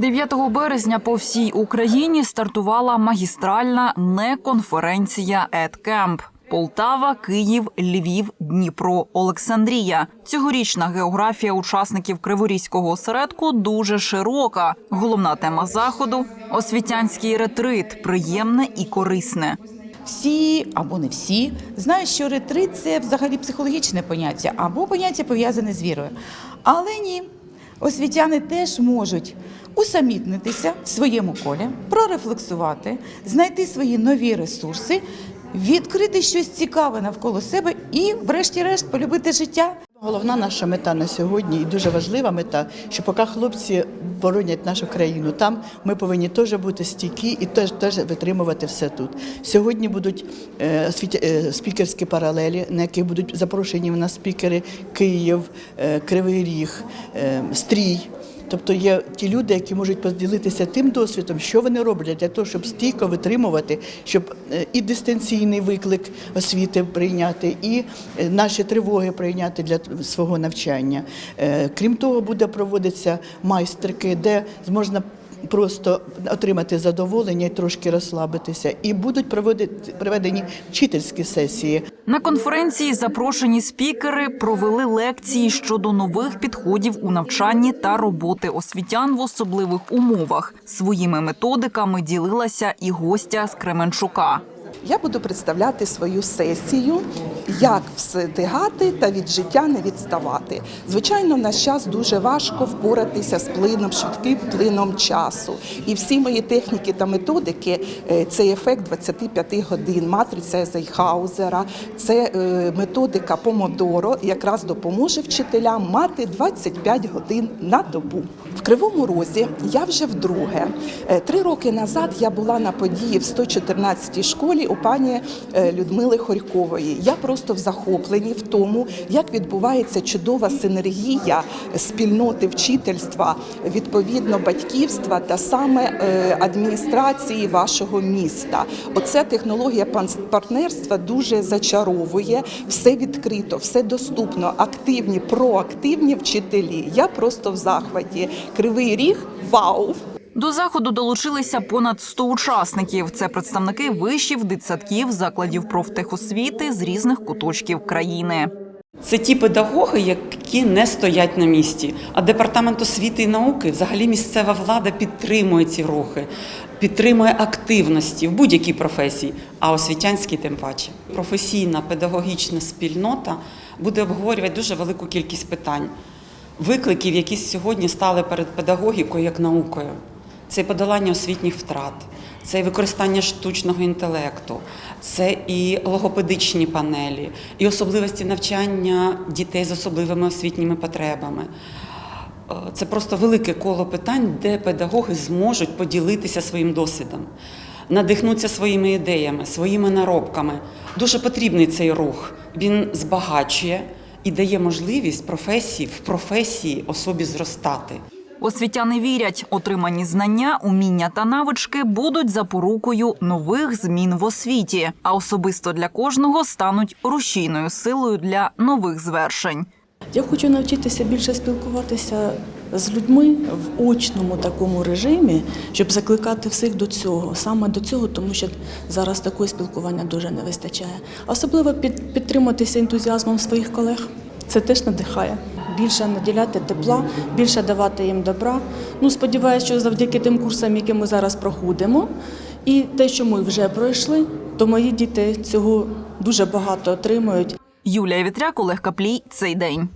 9 березня по всій Україні стартувала магістральна неконференція «Едкемп». Полтава, Київ, Львів, Дніпро, Олександрія. Цьогорічна географія учасників Криворізького осередку дуже широка. Головна тема заходу освітянський ретрит, приємне і корисне. Всі або не всі знають, що ретрит це взагалі психологічне поняття або поняття пов'язане з вірою. Але ні, освітяни теж можуть усамітнитися в своєму колі, прорефлексувати, знайти свої нові ресурси, відкрити щось цікаве навколо себе і, врешті-решт, полюбити життя. Головна наша мета на сьогодні і дуже важлива мета, що поки хлопці боронять нашу країну, там ми повинні теж бути стійкі і теж, теж витримувати все тут. Сьогодні будуть е, е, спікерські паралелі, на яких будуть запрошені в нас спікери Київ, е, Кривий Ріг, е, Стрій. Тобто є ті люди, які можуть поділитися тим досвідом, що вони роблять для того, щоб стійко витримувати, щоб е, і дистанційний виклик освіти прийняти, і е, наші тривоги прийняти для свого навчання. Е, Крім того, буде проводитися майстерки, де зможна просто отримати задоволення і трошки розслабитися. І будуть проведені вчительські сесії. На конференції запрошені спікери провели лекції щодо нових підходів у навчанні та роботи освітян в особливих умовах. Своїми методиками ділилася і гостя з Кременчука. Я буду представляти свою сесію, як встигати та від життя не відставати. Звичайно, в наш час дуже важко впоратися з плином, швидким плином часу. І всі мої техніки та методики е, це ефект 25 годин, матриця Ейзенхаузера, це е, методика Помодоро, якраз допоможе вчителям мати 25 годин на добу. В Кривому Розі я вже вдруге. Е, Три роки назад я була на події в 114-й школі у пані е, Людмили Хорькової. Я просто в захопленні в тому, як відбувається чудова синергія спільноти вчительства, відповідно батьківства та саме е, адміністрації вашого міста. Оця технологія партнерства дуже зачаровує. Все відкрито, все доступно, активні, проактивні вчителі. Я просто в захваті. Кривий ріг вау! До заходу долучилися понад 100 учасників. Це представники вишів, дитсадків, закладів профтехосвіти з різних куточків країни. Це ті педагоги, які не стоять на місці. А департамент освіти і науки, взагалі місцева влада підтримує ці рухи, підтримує активності в будь-якій професії, а освітянській тим паче. Професійна педагогічна спільнота буде обговорювати дуже велику кількість питань, викликів, які сьогодні стали перед педагогікою як наукою. Це подолання освітніх втрат, це використання штучного інтелекту, це і логопедичні панелі, і особливості навчання дітей з особливими освітніми потребами. Е, Це просто велике коло питань, де педагоги зможуть поділитися своїм досвідом, надихнутися своїми ідеями, своїми наробками. Дуже потрібний цей рух. Він збагачує і дає можливість професії в професії особі зростати. Освітяни вірять, отримані знання, уміння та навички будуть запорукою нових змін в освіті, а особисто для кожного стануть рушійною силою для нових звершень. Я хочу навчитися більше спілкуватися з людьми в очному такому режимі, щоб закликати всіх до цього, саме до цього, тому що зараз такого спілкування дуже не вистачає. Особливо підтриматися ентузіазмом своїх колег. Це теж надихає. Більше наділяти тепла, більше давати їм добра. Ну, сподіваюся, що завдяки тим курсам, які ми зараз проходимо, і те, що ми вже пройшли, то мої діти цього дуже багато отримують. Юлія Вітряк, Олег Каплій. Цей день.